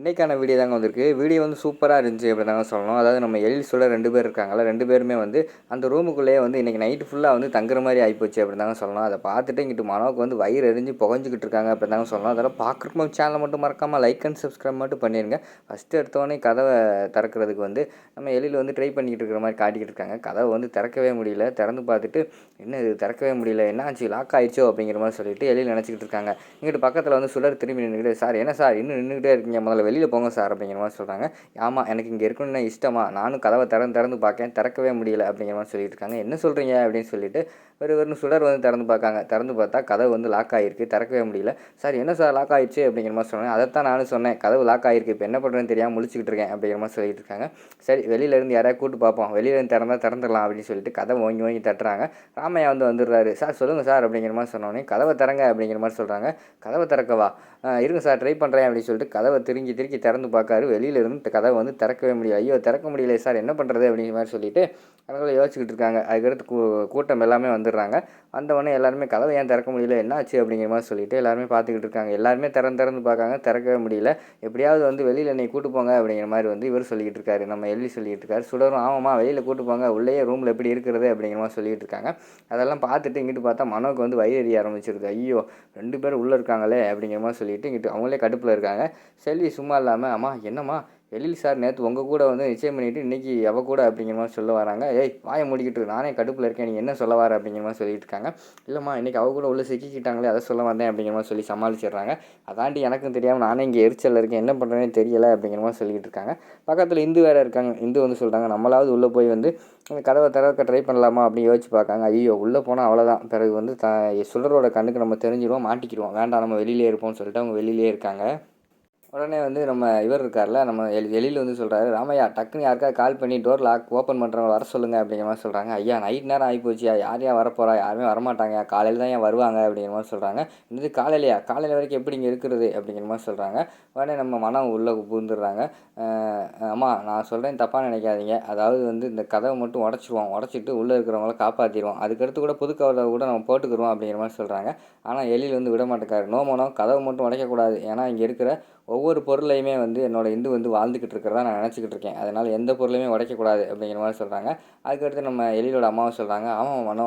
இன்றைக்கான வீடியோ தாங்க வந்திருக்கு. வீடியோ வந்து சூப்பராக இருந்துச்சு அப்படி தாங்க சொல்லணும். அதாவது நம்ம எழில் சொல்ல ரெண்டு பேர் இருக்காங்களா ரெண்டு பேருமே வந்து அந்த ரூமுக்குள்ளேயே வந்து இன்றைக்கி நைட்டு ஃபுல்லாக வந்து தங்குற மாதிரி ஆகிப்போச்சு அப்படி தாங்க சொல்லணும். அதை பார்த்துட்டு இங்கிட்டு மனோவுக்கு வந்து வயிறு எரிஞ்சு புகஞ்சிக்கிட்டு இருக்காங்க அப்படி தாங்க சொல்லணும். அதெல்லாம் பார்க்குறப்போ சேனலை மட்டும் மறக்காமல் லைக் அண்ட் சப்ஸ்கிரைப் மட்டும் பண்ணிடுங்க ஃபஸ்ட்டு எடுத்தோடனே கதவை திறக்கிறதுக்கு வந்து நம்ம எழில் வந்து ட்ரை பண்ணிக்கிட்டு இருக்கிற மாதிரி காட்டிக்கிட்டு இருக்காங்க. கதவை வந்து திறக்கவே முடியல. திறந்து பார்த்துட்டு என்ன இது? திறக்கவே முடியல. என்ன ஆச்சு? லாக் ஆயிடுச்சோ? அப்படிங்கிற மாதிரி சொல்லிட்டு எழில் நினச்சிக்கிட்டு இருக்காங்க. இங்கிட்டு பக்கத்தில் வந்து சுடர் திரும்பி நின்றுக்கிட்டு சார் என்ன சார்? இன்னும் நின்றுக்கிட்டே இருக்கீங்க முதல்ல. வெளியில் போங்க சார் அப்படிங்கிற மாதிரி சொல்கிறாங்க ஆமாம் எனக்கு இங்கே இருக்கணும்னு இஷ்டமா? நானும் கதவை திறந்து திறந்து பார்க்கேன் திறக்கவே முடியல அப்படிங்கிற மாதிரி சொல்லிட்டு இருக்காங்க. என்ன சொல்கிறீங்க அப்படின்னு சொல்லிட்டு ஒரு ஒரு சுடர் வந்து திறந்து பார்க்காங்க. திறந்து பார்த்தா கதவு வந்து லாக் ஆகிருக்கு திறக்கவே முடியல. சார் என்ன சார் லாக் ஆயிடுச்சு அப்படிங்கிற மாதிரி சொன்னேன். அதைத்தான் நானும் சொன்னேன். கதவு லாக் ஆகிருக்கு இப்போ என்ன பண்ணுறேன்னு தெரியாமல் முழிச்சிக்கிட்டு இருக்கேன் அப்படிங்கிற மாதிரி சொல்லிட்டு இருக்காங்க. சரி வெளியிலேருந்து யாராவது கூட்டு பார்ப்போம். வெளியிலேருந்து திறந்தா திறந்துடலாம் அப்படின்னு சொல்லிட்டு கதவை வாங்கி வாங்கி தட்டுறாங்க. ராமையா வந்து வந்துடுறாரு. சார் சொல்லுங்கள் சார் அப்படிங்கிற மாதிரி சொன்னோடனே கதவை திறங்க அப்படிங்கிற மாதிரி சொல்கிறாங்க கதவை திறக்கவா? இருங்க சார் ட்ரை பண்ணுறேன் அப்படின்னு சொல்லிட்டு கதவை திருங்கி திருக்கி திறந்து பார்க்காரு. வெளியில இருந்து கதவை வந்து திறக்கவே முடியல. ஐயோ திறக்க முடியல சார் என்ன பண்ணுறது அப்படிங்கிற மாதிரி சொல்லிட்டு அவங்களும் யோசிச்சுக்கிட்டு இருக்காங்க. அதுக்கடுத்து கூ கூட்டம் எல்லாமே வந்துடுறாங்க. வந்தவொடனே எல்லாருமே கதவை ஏன் திறக்க முடியல? என்னாச்சு அப்படிங்கிற மாதிரி சொல்லிட்டு எல்லாருமே பார்த்துக்கிட்டு இருக்காங்க. எல்லாருமே திறந்து திறந்து பார்க்காங்க. திறக்கவே முடியல. எப்படியாவது வந்து வெளியில் என்னை கூட்டு போங்க அப்படிங்கிற மாதிரி வந்து இவர் சொல்லிக்கிட்டு இருக்காரு. நம்ம எள்ளி சொல்லிக்கிட்டு இருக்காரு. சுடரும் ஆமாம்மா வெளியில் கூட்டு போங்க. உள்ளேயே ரூமில் எப்படி இருக்கிறது அப்படிங்கிற மாதிரி சொல்லிட்டு இருக்காங்க. அதெல்லாம் பார்த்துட்டு இங்கிட்டு பார்த்தா மனோக்கு வந்து வயிறு எரிய ஆரம்பிச்சிருது. ஐயோ ரெண்டு பேரும் உள்ளே இருக்காங்களே அப்படிங்கிற மாதிரி சொல்லிட்டு இங்கிட்டு அவங்களே கடுப்பில் இருக்காங்க. செல்வி சும்மா இல்லாமல் அம்மா என்னம்மா? எழில் சார் நேற்று உங்கள் கூட வந்து நிச்சயம் பண்ணிவிட்டு இன்றைக்கி அவ கூட அப்படிங்கிற மாதிரி சொல்ல வராங்க. ஏய் வாயை முடிக்கிட்டு நானே கடுப்பில் இருக்கேன். நீ என்ன சொல்ல வர அப்படிங்கிற மாதிரி சொல்லிட்டு இருக்காங்க. இல்லைம்மா இன்றைக்கி அவ கூட உள்ள சிக்கிக்கிட்டாங்களே அதை சொல்ல வந்தேன் அப்படிங்கிற மாதிரி சொல்லி சமாளிச்சிடுறாங்க. அதாண்டி எனக்கும் தெரியாமல் நானே இங்கே எரிச்சலில் இருக்கேன். என்ன பண்ணுறேனே தெரியலை அப்படிங்கிற மாதிரி சொல்லிக்கிட்டு இருக்காங்க. பக்கத்தில் இந்து வேறு இருக்காங்க. இந்து வந்து சொல்கிறாங்க நம்மளாவது உள்ளே போய் வந்து கதவை திறக்க ட்ரை பண்ணலாமா அப்படின்னு யோசிச்சு பார்க்காங்க. ஐயோ உள்ளே போனால் அவ்வளோதான் பிறகு வந்து த சுடரோட கண்ணுக்கு நம்ம தெரிஞ்சிருவோம் மாட்டிக்கிடுவோம் வேண்டாம் நம்ம வெளியிலே இருப்போம்னு சொல்லிட்டு அவங்க வெளியிலே இருக்காங்க. உடனே வந்து நம்ம இவர் இருக்கார்ல நம்ம எலி எழில் வந்து சொல்கிறாரு ராமையா டக்குன்னு யாருக்காவது கால் பண்ணி டோர் லாக் ஓப்பன் பண்ணுறவங்க வர சொல்லுங்க அப்படிங்கிற மாதிரி சொல்கிறாங்க ஐயா நைட் நேரம் ஆகி போச்சியா யார் ஏன் வரப்போறா? யாருமே வரமாட்டாங்க காலையில் தான் ஏன் வருவாங்க அப்படிங்கிற மாதிரி சொல்கிறாங்க இது காலையிலையா? காலையில் வரைக்கும் எப்படி இங்கே இருக்கிறது? அப்படிங்கிற மாதிரி சொல்கிறாங்க உடனே நம்ம மனம் உள்ளே பூந்துடுறாங்க அம்மா நான் சொல்கிறேன் தப்பாக நினைக்காதீங்க. அதாவது வந்து இந்த கதவை மட்டும் உடச்சிருவோம். உடச்சிட்டு உள்ளே இருக்கிறவங்கள காப்பாற்றிடுவோம் அதுக்கடுத்து கூட புது கவலை கூட நம்ம போட்டுக்கிறோம் அப்படிங்கிற மாதிரி சொல்கிறாங்க ஆனால் எலியில் வந்து விட மாட்டேக்காரு நோ மனம் கதவை மட்டும் உடைக்கக்கூடாது. ஏன்னா இங்கே இருக்கிற ஒவ்வொரு பொருளையுமே வந்து என்னோட இந்து வந்து வாழ்ந்துக்கிட்டு இருக்கிறதா நான் நினச்சிக்கிட்டு இருக்கேன். அதனால் எந்த பொருளையுமே உடைக்கக்கூடாது அப்படிங்கிற மாதிரி சொல்கிறாங்க அதுக்கடுத்து நம்ம எழிலோட அம்மாவை சொல்கிறாங்க ஆமாம் மனோ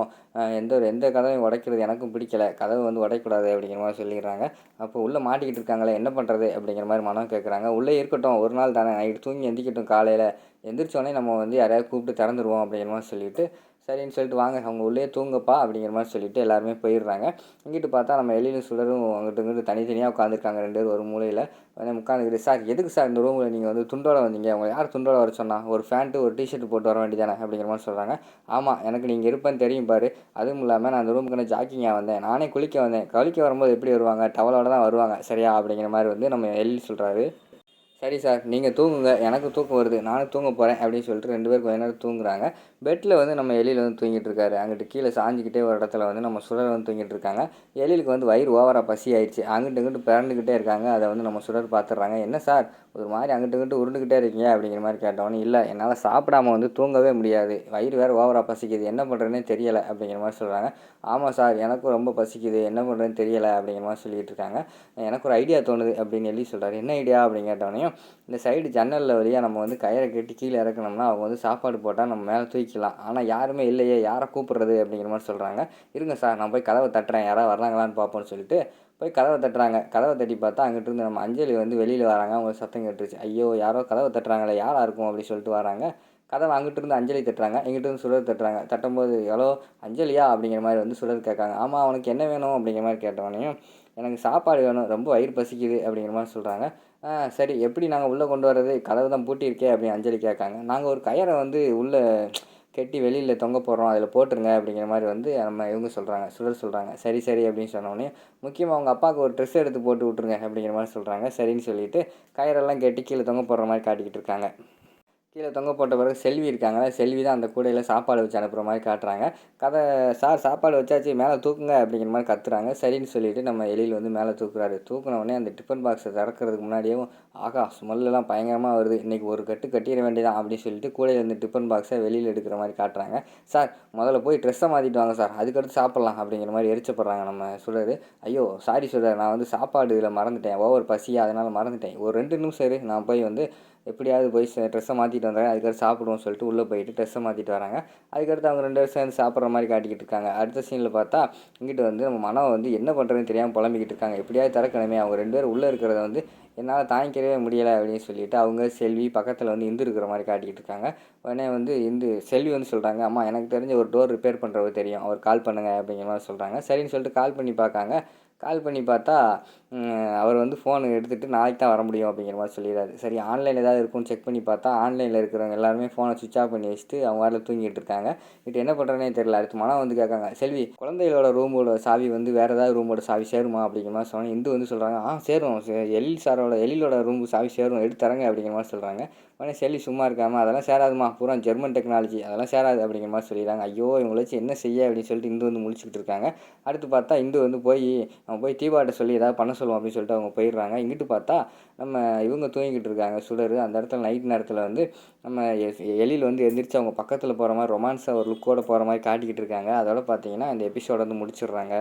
எந்த ஒரு எந்த கதவையும் உடைக்கிறது எனக்கும் பிடிக்கல. கதவு வந்து உடைக்கக்கூடாது அப்படிங்கிற மாதிரி சொல்லிடுறாங்க. அப்போ உள்ளே மாட்டிக்கிட்டு இருக்காங்களே என்ன பண்ணுறது அப்படிங்கிற மாதிரி மனம் கேட்குறாங்க உள்ளே இருக்கட்டும் ஒரு நாள் தானே நைட்டு தூங்கி எந்திக்கட்டும் காலையில். எந்திரிச்சோடனே நம்ம வந்து யாரையாவது கூப்பிட்டு திறந்துருவோம் அப்படிங்கிற மாதிரி சொல்லிட்டு சரின்னு சொல்லிட்டு வாங்க அவங்க உள்ளே தூங்கப்பா அப்படிங்கிற மாதிரி சொல்லிட்டு எல்லாருமே போயிடுறாங்க. இங்கிட்டு பார்த்தா நம்ம எழிலும் சுடரும் அங்கிட்டு இங்கிட்டு தனித்தனியாக உட்காந்துருக்காங்க ரெண்டு பேரும் ஒரு மூலையில். வந்து உட்காந்துக்கிட்டு சார் எதுக்கு சார் இந்த ரூமில் நீங்கள் வந்து துண்டோட வந்தீங்க? அவங்க யார் துண்டோட வர சொன்னா? ஒரு ஃபேண்ட்டு ஒரு டிஷர்ட் போட்டு வர வேண்டியதானே? அப்படிங்கிற மாதிரி சொல்கிறாங்க ஆமாம் எனக்கு நீங்கள் இருப்பேன்னு தெரியும் பாரு. அதுவும் இல்லாமல் நான் அந்த ரூமுக்கு நான் ஜாக்கிங்காக வந்தேன். நானே குளிக்க வந்தேன். குளிக்க வரும்போது எப்படி வருவாங்க? டவலோட தான் வருவாங்க. சரியா? அப்படிங்கிற மாதிரி வந்து நம்ம எழில் சொல்கிறாரு சரி சார் நீங்கள் தூங்குங்க. எனக்கு தூக்கம் வருது. நானும் தூங்க போகிறேன் அப்படின்னு சொல்லிட்டு ரெண்டு பேரும் கொஞ்ச நேரம் தூங்குறாங்க. பெட்டில் வந்து நம்ம எலியில் வந்து தூங்கிட்டு இருக்காரு. அங்கிட்டு கீழே சாஞ்சிக்கிட்டே ஒரு இடத்துல வந்து நம்ம சுடர் வந்து தூங்கிட்டு இருக்காங்க. எலிலுக்கு வந்து வயிறு ஓவராக பசி ஆயிடுச்சு அங்கிட்டு இங்கிட்டு பிறண்டுக்கிட்டே இருக்காங்க. அதை வந்து நம்ம சுடர் பார்த்துட்றாங்க. என்ன சார்? ஒரு மாதிரி அங்கிட்டு இங்கிட்டு உருண்டுக்கிட்டே இருக்கீங்க அப்படிங்கிற மாதிரி கேட்டவொன்னே இல்லை என்னால் சாப்பிடாம வந்து தூங்கவே முடியாது. வயிறு வேறு ஓவராக பசிக்குது. என்ன பண்ணுறதுனே தெரியலை. அப்படிங்கிற மாதிரி சொல்கிறாங்க ஆமாம் சார் எனக்கும் ரொம்ப பசிக்குது. என்ன பண்ணுறதுன்னு தெரியலை. அப்படிங்கிற மாதிரி சொல்லிகிட்டு இருக்காங்க. எனக்கு ஒரு ஐடியா தோணுது அப்படின்னு சொல்லி சொல்கிறாரு என்ன ஐடியா? அப்படின்னு கேட்டவொடனே இந்த சைடு ஜன்னலில் வழியாக நம்ம வந்து கயிறை கட்டி கீழே இறக்கணும்னா அவங்க வந்து சாப்பாடு போட்டால் நம்ம மேலே தூக்கிக்கலாம். ஆனால் யாருமே இல்லையே. யாரை கூப்பிட்றது? அப்படிங்கிற மாதிரி சொல்கிறாங்க இருங்க சார் நான் போய் கதவை தட்டுறேன். யாராவது வர்றாங்களான்னு பார்ப்போம்னு சொல்லிட்டு போய் கதவை தட்டுறாங்க. கதவை தட்டி பார்த்தா அங்கிட்டு இருந்து நம்ம அஞ்சலி வந்து வெளியில் வராங்க. அவங்க சத்தம் கேட்டுருச்சு. ஐயோ யாரோ கதவை தட்டுறாங்களே யாராக இருக்கும் அப்படின்னு சொல்லிட்டு வராங்க. கதவை அங்கிட்டு இருந்து அஞ்சலி தட்டுறாங்க. இங்கிட்டு இருந்து சுடர் தட்டுறாங்க. தட்டும்போது எவ்வளோ அஞ்சலியா? அப்படிங்கிற மாதிரி வந்து சுடர் கேட்காங்க. ஆமாம் அவனுக்கு என்ன வேணும்? அப்படிங்கிற மாதிரி கேட்டவனையும் எனக்கு சாப்பாடு வேணும். ரொம்ப வயிறு பசிக்குது. அப்படிங்கிற மாதிரி சொல்கிறாங்க ஆ சரி. எப்படி நாங்கள் உள்ளே கொண்டு வர்றது? கதவை தான் பூட்டியிருக்கே அப்படின்னு அஞ்சலி கேட்காங்க. நாங்கள் ஒரு கயரை வந்து உள்ளே கட்டி வெளியில் தொங்க போடுறோம் அதில் போட்டுருங்க அப்படிங்கிற மாதிரி வந்து நம்ம இவங்க சொல்கிறாங்க சுடர் சொல்கிறாங்க சரி சரி அப்படின்னு சொன்னோடனே முக்கியமாக அவங்க அப்பாவுக்கு ஒரு ட்ரெஸ் எடுத்து போட்டு விட்ருங்க அப்படிங்கிற மாதிரி சொல்கிறாங்க சரின்னு சொல்லிட்டு கயிறெல்லாம் கட்டி கீழே தொங்க போடுற மாதிரி காட்டிக்கிட்டு இருக்காங்க. கீழே தொங்க போட்ட பிறகு செல்வி இருக்காங்களா செல்வி தான் அந்த கூடையில் சாப்பாடு வச்சு அனுப்புகிற மாதிரி காட்டுறாங்க. கதை சார் சாப்பாடு வச்சாச்சு மேலே தூக்குங்க அப்படிங்கிற மாதிரி கத்துறாங்க. சரின்னு சொல்லிட்டு நம்ம எலியில் வந்து மேலே தூக்குறாரு. தூக்குன உடனே அந்த டிஃபன் பாக்ஸை திறக்கிறதுக்கு முன்னாடியே ஆகா ஸ்மெல்லாம் பயங்கரமாக வருது. இன்றைக்கி ஒரு கட்டு கட்டிட வேண்டியதான் அப்படின்னு சொல்லிட்டு கூடையில் இருந்து டிஃபன் பாக்ஸை வெளியில் எடுக்கிற மாதிரி காட்டுறாங்க. சார் முதல்ல போய் ட்ரெஸ்ஸை மாற்றிட்டு வாங்க சார். அதுக்கடுத்து சாப்பிட்லாம் அப்படிங்கிற மாதிரி எரிச்சப்படுறாங்க நம்ம சுடர். ஐயோ சாரி சுடர். நான் வந்து சாப்பாடு இதில் மறந்துட்டேன். ஓவர் பசி அதனால் மறந்துட்டேன். ஒரு ரெண்டு நிமிஷம் இரு. நான் போய் வந்து எப்படியாவது போய் ட்ரெஸ்ஸை மாற்றிட்டு வந்துடுறேன் அதுக்கடுத்து சாப்பிடுவோம் சொல்லிட்டு உள்ளே போயிட்டு ட்ரெஸ்ஸை மாற்றிட்டு வராங்க. அதுக்கடுத்து அவங்க ரெண்டு பேரும் சேர்ந்து சாப்பிட்ற மாதிரி காட்டிக்கிட்டு இருக்காங்க. அடுத்த சீனில் பார்த்தா இங்கிட்டு வந்து நம்ம மனம் வந்து என்ன பண்ணுறதுன்னு தெரியாமல் புலம்பிக்கிட்டு இருக்காங்க. எப்படியாவது திறக்கணுமே. அவங்க ரெண்டு பேரும் உள்ளே இருக்கிறத வந்து என்னால் தாங்கிக்கவே முடியலை அப்படின்னு சொல்லிட்டு அவங்க செல்வி பக்கத்தில் வந்து இந்து இருக்கிற மாதிரி காட்டிக்கிட்டு இருக்காங்க. உடனே வந்து இந்து செல்வி வந்து சொல்கிறாங்க அம்மா எனக்கு தெரிஞ்ச ஒரு டோர் ரிப்பேர் பண்ணுறவர் தெரியும். அவர் கால் பண்ணுங்க அப்படிங்கிற மாதிரி சொல்கிறாங்க சரின்னு சொல்லிட்டு கால் பண்ணி பார்க்காங்க. கால் பண்ணி பார்த்தா அவர் வந்து ஃபோன் எடுத்துகிட்டு நாளைக்கு தான் வர முடியும் அப்படிங்கிற மாதிரி சொல்லிடுறாரு. சரி ஆன்லைனில் ஏதாவது இருக்கும்னு செக் பண்ணி பார்த்தா ஆன்லைனில் இருக்கிறவங்க எல்லாருமே ஃபோனை சுவிச் ஆஃப் பண்ணி வச்சுட்டு அவங்க வாரில் தூங்கிட்டு இருக்காங்க. இப்போ என்ன பண்ணுறேனே தெரியல. அடுத்து மனம் வந்து கேட்காங்க செல்வி குழந்தைகளோட ரூமோட சாவி வந்து வேறு ஏதாவது ரூமோட சாவி சேருமா? அப்படிங்கிற மாதிரி சொன்னேன் இந்து வந்து சொல்கிறாங்க ஆ சேரும். எழில் சாரோட எழிலோட ரூம் சாவி சேரும். எடுத்து தரங்க அப்படிங்கிற மாதிரி சொல்கிறாங்க உடனே செல்லி சும்மா இருக்காமல் அதெல்லாம் சேராதுமா. பூரா ஜெர்மன் டெக்னாலஜி அதெல்லாம் சேராது அப்படிங்கிற மாதிரி சொல்லிடுறாங்க. ஐயோ இவங்களை வச்சு என்ன செய்ய? அப்படின்னு சொல்லிட்டு இந்து வந்து முடிச்சுக்கிட்டு இருக்காங்க. அடுத்து பார்த்தா இந்து வந்து போய் அவன் போய் தீபாட்ட சொல்லி ஏதாவது பண்ண சொல்லுவோம் அப்படின்னு சொல்லிட்டு அவங்க போயிடுறாங்க. இங்கிட்டு பார்த்தா நம்ம இவங்க தூங்கிக்கிட்டு இருக்காங்க சுடர். அந்த இடத்துல நைட் நேரத்தில் வந்து நம்ம எழில் வந்து எந்திரிச்சு அவங்க பக்கத்தில் போகிற மாதிரி ரொமான்ஸாக ஒரு லுக்கோடு போகிற மாதிரி காட்டிக்கிட்டு இருக்காங்க. அதோட பார்த்தீங்கன்னா இந்த எபிசோட வந்து முடிச்சிடுறாங்க.